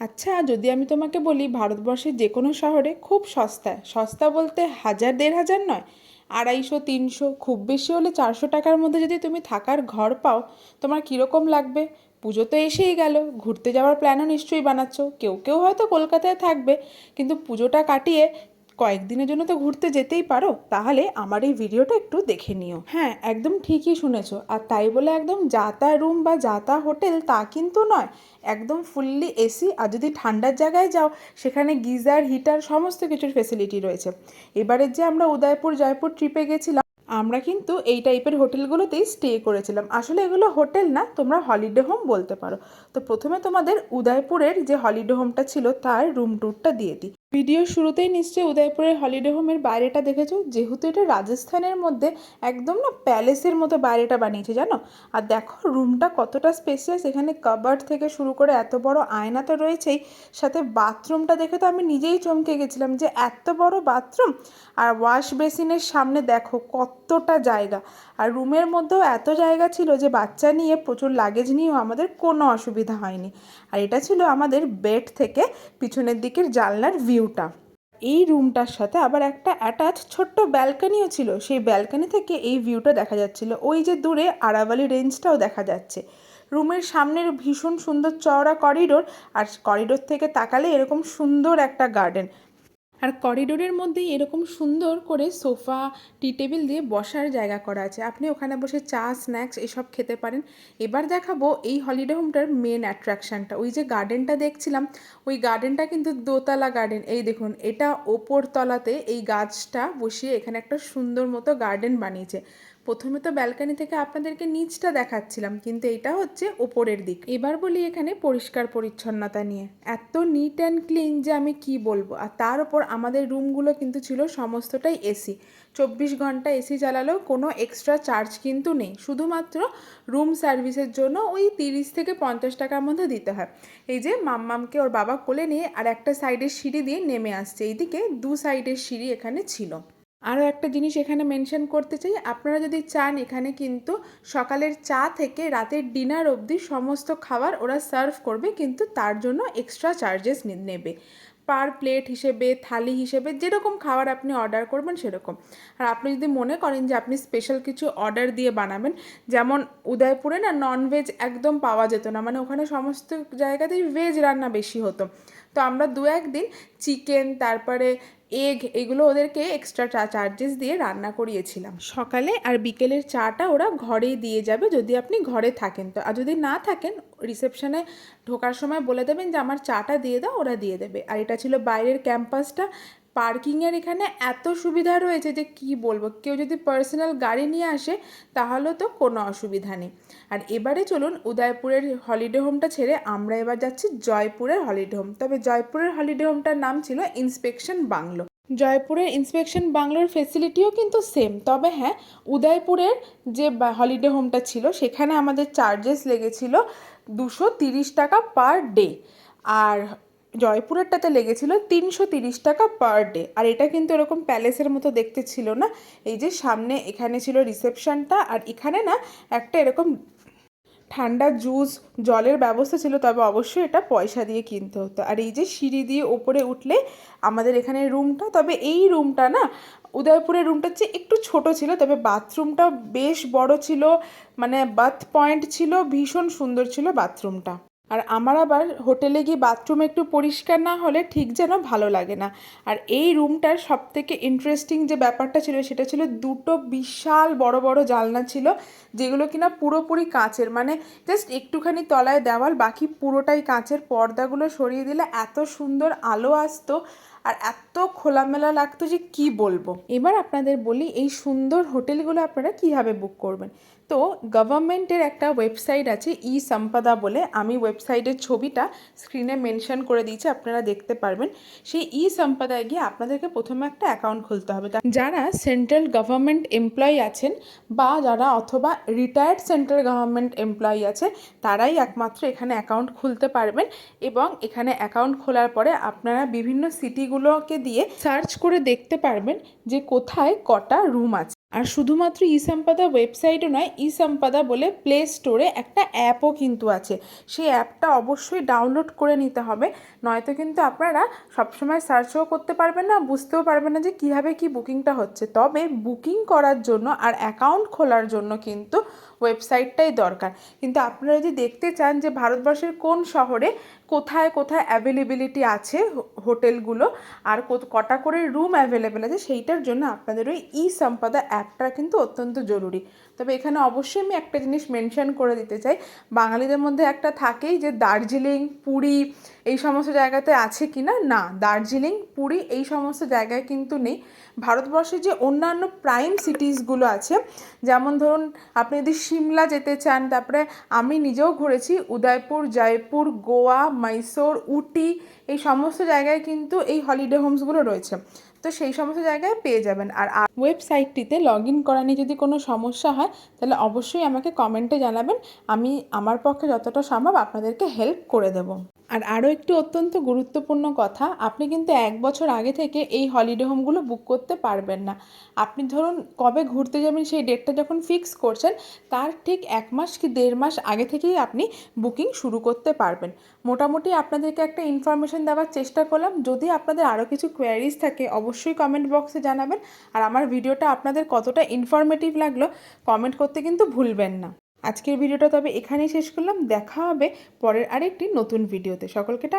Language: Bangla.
আচ্ছা যদি আমি তোমাকে বলি, ভারতবর্ষের যে কোনো শহরে খুব সস্তায়। সস্তা বলতে হাজার, দেড় হাজার নয়, আড়াইশো, তিনশো, খুব বেশি হলে চারশো টাকার মধ্যে যদি তুমি থাকার ঘর পাও, তোমার কীরকম লাগবে? পুজো তো এসেই গেল, ঘুরতে যাওয়ার প্ল্যানও নিশ্চয়ই বানাচ্ছ। কেউ কেউ হয়তো কলকাতায় থাকবে, কিন্তু পুজোটা কাটিয়ে কয়েকদিনের জন্য তো ঘুরতে যেতেই পারো, তাহলে আমার এই ভিডিওটা একটু দেখে নিও। হ্যাঁ একদম ঠিকই শুনেছো। আর তাই বলে একদম যাতা রুম বা যাতা হোটেল তা কিন্তু নয়, একদম ফুললি এসি। আর যদি ঠান্ডার জায়গায় যাও, সেখানে গিজার, হিটার সমস্ত কিছুর ফেসিলিটি রয়েছে। এবারের যে আমরা উদয়পুর, জয়পুর ট্রিপে গেছিলাম, আমরা কিন্তু এই টাইপের হোটেলগুলোতেই স্টে করেছিলাম। আসলে এগুলো হোটেল না, তোমরা হলিডে হোম বলতে পারো। তো প্রথমে তোমাদের উদয়পুরের যে হলিডে হোমটা ছিল, তার রুম ট্যুরটা দিয়ে দিই। ভিডিওর শুরুতেই নিশ্চয়ই উদয়পুরের হলিডে হোমের বাইরেটা দেখেছ? যেহেতু এটা রাজস্থানের মধ্যে একদম না প্যালেসের মতো বাইরেটা বানিয়েছে, জানো? আর দেখো, রুমটা কতটা স্পেসিয়াস এখানে কাবার্ড থেকে শুরু করে এত বড় আয়না তো রয়েছেই। সাথে বাথরুমটা দেখে তো আমি নিজেই চমকে গেছিলাম যে এত বড় বাথরুম। আর ওয়াশ বেসিনের সামনে দেখো কতটা জায়গা। আর রুমের মধ্যেও এত জায়গা ছিল যে বাচ্চা নিয়ে প্রচুর লাগেজ নিয়েও আমাদের কোনো অসুবিধা হয়নি। আর এটা ছিল আমাদের বেড থেকে পিছনের দিকের জানলার ভিউটা। এই রুমটার সাথে আবার একটা অ্যাটাচ ছোট্ট ব্যালকানিও ছিল। সেই ব্যালকানি থেকে এই ভিউটা দেখা যাচ্ছিল। ওই যে দূরে আরাবালি রেঞ্জটাও দেখা যাচ্ছে। রুমের সামনের ভীষণ সুন্দর চওড়া করিডোর আর করিডোর থেকে তাকালে এরকম সুন্দর একটা গার্ডেন আর করিডোরের মধ্যেই এরকম সুন্দর করে সোফা, টি টেবিল দিয়ে বসার জায়গা করা আছে। আপনি ওখানে বসে চা, স্ন্যাক্স এসব খেতে পারেন। এবার দেখাবো এই হলিডে হোমটার মেন অ্যাট্রাকশানটা। ওই যে গার্ডেনটা দেখছিলাম, ওই গার্ডেনটা কিন্তু দোতলা গার্ডেন। এই দেখুন, এটা ওপর তলাতে এই গাছটা বসিয়ে এখানে একটা সুন্দর মতো গার্ডেন বানিয়েছে। প্রথমে তো ব্যালকানি থেকে আপনাদেরকে নিচটা দেখাচ্ছিলাম, কিন্তু এটা হচ্ছে ওপরের দিক। এবার বলি এখানে পরিষ্কার পরিচ্ছন্নতা নিয়ে। এত নিট অ্যান্ড ক্লিন যে আমি কি বলব? আর তার ওপর আমাদের রুমগুলো কিন্তু ছিল সমস্তটাই এসি। চব্বিশ ঘণ্টা এসি চালালেও কোনো এক্সট্রা চার্জ কিন্তু নেই। শুধুমাত্র রুম সার্ভিসের জন্য ওই তিরিশ থেকে পঞ্চাশ টাকার মধ্যে দিতে হয়। এই যে মাম্মামকে ওর বাবা কোলে নিয়ে আর একটা সাইডের সিঁড়ি দিয়ে নেমে আসছে। এইদিকে দু সাইডের সিঁড়ি এখানে ছিল। আরও একটা জিনিস এখানে মেনশন করতে চাই, আপনারা যদি চান এখানে কিন্তু সকালের চা থেকে রাতের ডিনার অবধি সমস্ত খাবার ওরা সার্ভ করবে, কিন্তু তার জন্য এক্সট্রা চার্জেস নেবে। পার প্লেট হিসেবে, থালি হিসেবে, যেরকম খাবার আপনি অর্ডার করবেন সেরকম। আর আপনি যদি মনে করেন যে আপনি স্পেশাল কিছু অর্ডার দিয়ে বানাবেন, যেমন উদয়পুরে না ননভেজ একদম পাওয়া যেত না মানে ওখানে সমস্ত জায়গাতেই ভেজ রান্না বেশি হতো। তো আমরা দু একদিন চিকেন, তারপরে এগ এগুলো ওদেরকে এক্সট্রা চার্জেস দিয়ে রান্না করিয়েছিলাম। সকালে আর বিকেলের চাটা ওরা ঘরেই দিয়ে যাবে যদি আপনি ঘরে থাকেন। তো আর যদি না থাকেন রিসেপশনে ঢোকার সময় বলে দেবেন যে, আমার চাটা দিয়ে দাও, ওরা দিয়ে দেবে। আর এটা ছিল বাইরের ক্যাম্পাসটা পার্কিংয়ের এখানে এত সুবিধা রয়েছে যে কি বলব? কেউ যদি পার্সোনাল গাড়ি নিয়ে আসে তাহলেও তো কোনো অসুবিধা নেই। আর এবারে চলুন, উদয়পুরের হলিডে হোমটা ছেড়ে আমরা এবার যাচ্ছি জয়পুরের হলিডে হোম তবে জয়পুরের হলিডে হোমটার নাম ছিল ইন্সপেকশন বাংলো। জয়পুরের ইন্সপেকশন বাংলোর ফেসিলিটিও কিন্তু সেম তবে হ্যাঁ উদয়পুরের যে হলিডে হোমটা ছিল, সেখানে আমাদের চার্জেস লেগেছিল দুশো তিরিশ টাকা পার ডে আর জয়পুরেরটাতে লেগেছিল তিনশো তিরিশ টাকা পার ডে। আর এটা কিন্তু এরকম প্যালেসের মতো দেখতে ছিল না। এই যে সামনে এখানে ছিল রিসেপশনটা, আর এখানে না একটা এরকম ঠান্ডা জুস, জলের ব্যবস্থা ছিল, তবে অবশ্যই এটা পয়সা দিয়ে কিনতে হতো। আর এই যে সিঁড়ি দিয়ে ওপরে উঠলে আমাদের এখানে রুমটা, তবে এই রুমটা না উদয়পুরের রুমটার চেয়ে একটু ছোট ছিল, তবে বাথরুমটা বেশ বড় ছিল মানে বাথ পয়েন্ট ছিল, ভীষণ সুন্দর ছিল বাথরুমটা। আর আমার আবার হোটেলে গিয়ে বাথরুম একটু পরিষ্কার না হলে ঠিক যেন ভালো লাগে না। আর এই রুমটার সব থেকে ইন্টারেস্টিং যে ব্যাপারটা ছিল, সেটা ছিল দুটো বিশাল বড় বড় জালনা ছিল, যেগুলো কিনা পুরোপুরি কাঁচের। মানে জাস্ট একটুখানি তলায় দেওয়াল, বাকি পুরোটাই কাঁচের। পর্দাগুলো সরিয়ে দিলে এত সুন্দর আলো আসতো। আর এত খোলামেলা লাগতো যে কি বলব? এবার আপনাদের বলি এই সুন্দর হোটেলগুলো আপনারা কীভাবে বুক করবেন? তো গভর্নমেন্টের একটা ওয়েবসাইট আছে ই সম্পদা বলে। আমি ওয়েবসাইটের ছবিটা স্ক্রিনে মেনশন করে দিয়েছি, আপনারা দেখতে পারবেন। সেই ই সম্পদায় গিয়ে আপনাদেরকে প্রথমে একটা অ্যাকাউন্ট খুলতে হবে। যারা সেন্ট্রাল গভর্নমেন্ট এমপ্লয়ি আছেন বা যারা অথবা রিটায়ার্ড সেন্ট্রাল গভর্নমেন্ট এমপ্লয়ি আছে তারাই একমাত্র এখানে অ্যাকাউন্ট খুলতে পারবেন এবং এখানে অ্যাকাউন্ট খোলার পরে আপনারা বিভিন্ন সিটিগুলোকে দিয়ে সার্চ করে দেখতে পারবেন যে কোথায় কটা রুম আছে। আর শুধুমাত্র ই সম্পাদা ওয়েবসাইটও নয় ই সম্পাদা বলে প্লে স্টোরে একটা অ্যাপও কিন্তু আছে। সেই অ্যাপটা অবশ্যই ডাউনলোড করে নিতে হবে, নয়তো কিন্তু আপনারা সবসময় সার্চও করতে পারবেন না, বুঝতেও পারবেন না যে কীভাবে কী বুকিংটা হচ্ছে। তবে বুকিং করার জন্য আর অ্যাকাউন্ট খোলার জন্য কিন্তু ওয়েবসাইটটাই দরকার। কিন্তু আপনারা যদি দেখতে চান যে ভারতবর্ষের কোন শহরে কোথায় কোথায় অ্যাভেলেবিলিটি আছে হোটেলগুলো আর কটা করে রুম অ্যাভেলেবেল আছে সেইটার জন্য আপনাদের ওই ই সম্পাদা অ্যাপটা কিন্তু অত্যন্ত জরুরি। তবে এখানে অবশ্যই আমি একটা জিনিস মেনশন করে দিতে চাই। বাঙালিদের মধ্যে একটা থাকেই যে দার্জিলিং, পুরী এই সমস্ত জায়গাতে আছে কি না না দার্জিলিং, পুরী এই সমস্ত জায়গায় কিন্তু নেই। ভারতবর্ষে যে অন্যান্য প্রাইম সিটিসগুলো আছে, যেমন ধরুন আপনি যদি সিমলা যেতে চান, তারপরে আমি নিজেও ঘুরেছি, উদয়পুর, জয়পুর, গোয়া মাইসোর উটি এই সমস্ত জায়গায় কিন্তু এই হলিডে হোমসগুলো রয়েছে। তো সেই সমস্ত জায়গায় পেয়ে যাবেন। আর ওয়েবসাইটটিতে লগ ইন করা নিয়ে যদি কোনো সমস্যা হয়, তাহলে অবশ্যই আমাকে কমেন্টে জানাবেন। আমি আমার পক্ষে যতটা সম্ভব আপনাদেরকে হেল্প করে দেবো। আর আরও একটি অত্যন্ত গুরুত্বপূর্ণ কথা, আপনি কিন্তু এক বছর আগে থেকে এই হলিডে হোমগুলো বুক করতে পারবেন না। আপনি ধরুন কবে ঘুরতে যাবেন, সেই ডেটটা যখন ফিক্স করছেন, তার ঠিক এক মাস কি দেড় মাস আগে থেকেই আপনি বুকিং শুরু করতে পারবেন। মোটামুটি আপনাদেরকে একটা ইনফরমেশন দেওয়ার চেষ্টা করলাম। যদি আপনাদের আরও কিছু কোয়ারিজ থাকে অবশ্যই কমেন্ট বক্সে জানাবেন। আর আমার ভিডিওটা আপনাদের কতটা ইনফরমেটিভ লাগল কমেন্ট করতে কিন্তু ভুলবেন না। আজকের ভিডিওটা তবে এখানেই শেষ করলাম। দেখা হবে পরের আরেকটি নতুন ভিডিওতে। সকলকে টা